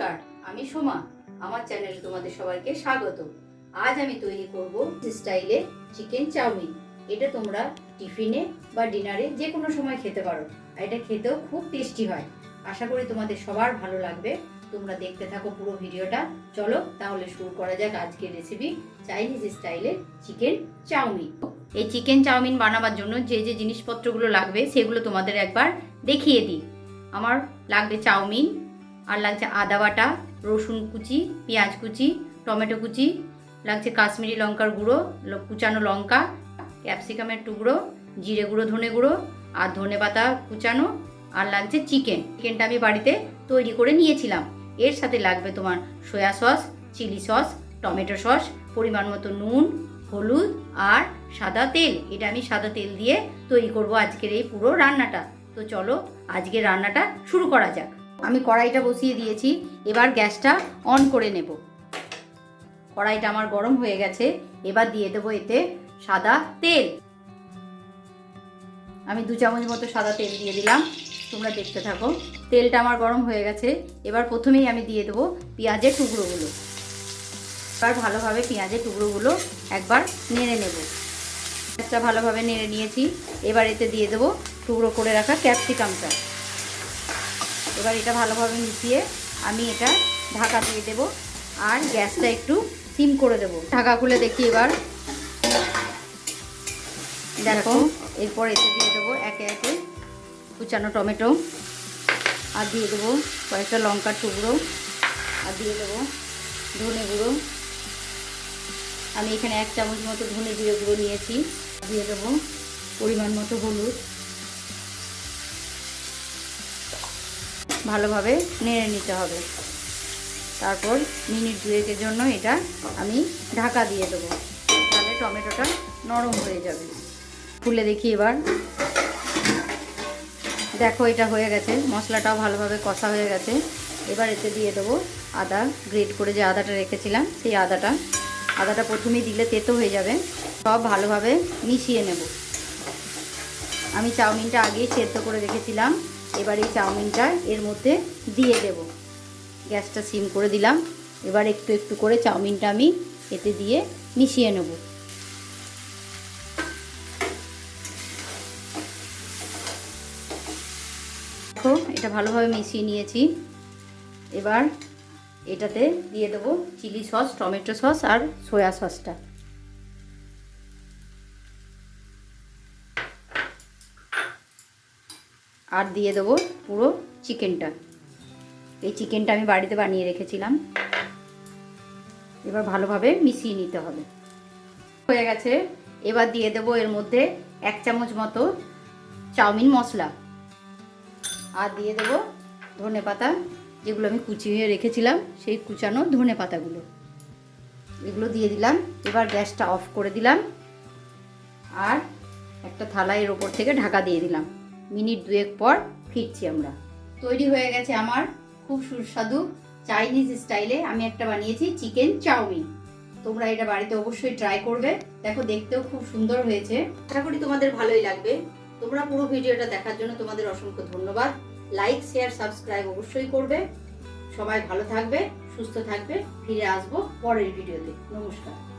নমস্কার, আমি সোমা। আমার চ্যানেলে তোমাদের সবাইকে স্বাগত। আজ আমি তৈরি করব স্টাইলে চিকেন চাউমিন। এটা তোমরা টিফিনে বা ডিনারে যে কোনো সময় খেতে পারো। আর এটা খেতেও খুব টেস্টি হয়। আশা করি তোমাদের সবার ভালো লাগবে। তোমরা দেখতে থাকো পুরো ভিডিওটা। চলো তাহলে শুরু করা যাক আজকের রেসিপি চাইনিজ স্টাইলে চিকেন চাউমিন। এই চিকেন চাউমিন বানাবার জন্য যে যে জিনিসপত্রগুলো লাগবে সেগুলো তোমাদের একবার দেখিয়ে দিই। আমার লাগবে চাউমিন আর লাগছে আদা বাটা, রসুন কুচি, পেঁয়াজ কুচি, টমেটো কুচি, লাগছে কাশ্মীরি লঙ্কার গুঁড়ো কুচানো লঙ্কা, ক্যাপসিকামের টুকরো, জিরে গুঁড়ো, ধনে গুঁড়ো আর ধনে পাতা কুচানো আর লাগছে চিকেন। চিকেনটা আমি বাড়িতে তৈরি করে নিয়েছিলাম। এর সাথে লাগবে তোমার soya sauce, chilli sauce, tomato sauce, পরিমাণ মতো নুন, হলুদ আর সাদা তেল। এটা আমি সাদা তেল দিয়ে তৈরি করব আজকের এই পুরো রান্নাটা। তো চলো আজকে রান্নাটা শুরু করা যাক। আমি কড়াইটা বসিয়ে দিয়েছি, এবার গ্যাসটা অন করে নেব। কড়াইটা আমার গরম হয়ে গেছে, এবার দিয়ে দেবো এতে সাদা তেল। আমি দু চামচ মতো সাদা তেল দিয়ে দিলাম, তোমরা দেখতে থাকো। তেলটা আমার গরম হয়ে গেছে, এবার প্রথমেই আমি দিয়ে দেবো পেঁয়াজের টুকরোগুলো। এবার ভালোভাবে পেঁয়াজের টুকরোগুলো একবার নেড়ে নেব। পেঁয়াজটা ভালোভাবে নেড়ে নিয়েছি, এবার এতে দিয়ে দেবো টুকরো করে রাখা ক্যাপসিকামটা। এবার এটা ভালোভাবে মিশিয়ে আমি এটা ঢাকা দিয়ে দেব। আর গ্যাসটা একটু সিম করে দেব। ঢাকা খুলে দেখি এবার। দেখো, এরপর এতে দিয়ে দেবো একে একে কুচানো টমেটো। আর দিয়ে দেবো কয়েকটা লঙ্কার টুকরো। আর দিয়ে দেবো ধনে গুঁড়ো। আমি এখানে এক চামচ মতো ধনে জিরে গুঁড়ো নিয়েছি। দিয়ে দেবো পরিমাণ মতো হলুদ। ভালোভাবে নেড়ে নিতে হবে। তারপর মিনিট দুয়েকের জন্য এটা আমি ঢাকা দিয়ে দেবো। তাহলে টমেটোটা নরম হয়ে যাবে। খুলে দেখি এবার। দেখো এটা হয়ে গেছে। মশলাটাও ভালোভাবে কষা হয়ে গেছে। এবার এতে দিয়ে দেবো আদা। গ্রেট করে যে আদাটা রেখেছিলাম, সেই আদাটা। আদাটা প্রথমেই দিলে তেতো হয়ে যাবে। সব ভালোভাবে মিশিয়ে নেব। আমি চাউমিনটা আগেই সেদ্ধ করে রেখেছিলাম। এবার এই চাউমিনটা এর মধ্যে দিয়ে দেব। গ্যাসটা সিম করে দিলাম। এবার একটু একটু করে চাউমিনটা আমি এতে দিয়ে মিশিয়ে নেব। দেখো, এটা ভালোভাবে মিশিয়ে নিয়েছি। এবার এটাতে দিয়ে দেবো চিলি সস, টমেটো সস আর সয়া সসটা। আর দিয়ে দেবো পুরো চিকেনটা। এই চিকেনটা আমি বাড়িতে বানিয়ে রেখেছিলাম। এবার ভালোভাবে মিশিয়ে নিতে হবে। হয়ে গেছে। এবার দিয়ে দেবো এর মধ্যে এক চামচ মতো চাউমিন মশলা। আর দিয়ে দেবো ধনে পাতা, যেগুলো আমি কুচিয়ে রেখেছিলাম, সেই কুচানো ধনে পাতাগুলো। এগুলো দিয়ে দিলাম। এবার গ্যাসটা অফ করে দিলাম। আর একটা থালা এর ওপর থেকে ঢাকা দিয়ে দিলাম। মিনিট দুয়েক পর ফিরছি আমরা। তৈরি হয়ে গেছে আমার খুব সুস্বাদু চাইনিজ স্টাইলে আমি একটা বানিয়েছি চিকেন চাউমিন। তোমরা এটা বাড়িতে অবশ্যই ট্রাই করবে। দেখো, দেখতেও খুব সুন্দর হয়েছে। আশা করি তোমাদের ভালোই লাগবে। তোমরা পুরো ভিডিওটা দেখার জন্য তোমাদের অসংখ্য ধন্যবাদ। লাইক শেয়ার সাবস্ক্রাইব অবশ্যই করবে। সবাই ভালো থাকবে, সুস্থ থাকবে। ফিরে আসব পরের ভিডিওতে। নমস্কার।